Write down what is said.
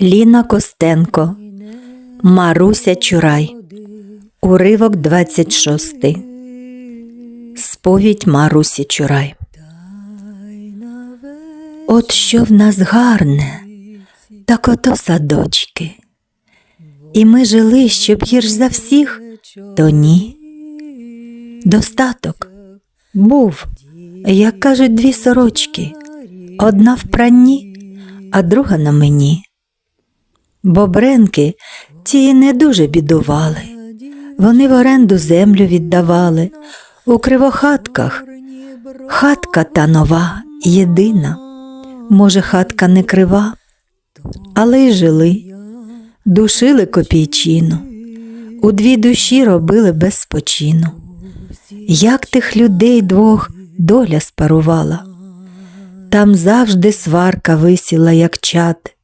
Ліна Костенко, Маруся Чурай, уривок 26. Сповідь Марусі Чурай. От що в нас гарне, так ото садочки. І ми жили, щоб гірш за всіх, то ні. Достаток був, як кажуть, дві сорочки, одна в пранні, а друга на мені. Бобренки ті не дуже бідували. Вони в оренду землю віддавали у кривохатках. Хатка та нова, єдина. Може, хатка не крива, але й жили, душили копійчину, у дві душі робили без спочину. Як тих людей двох доля спарувала, там завжди сварка висіла, як чад.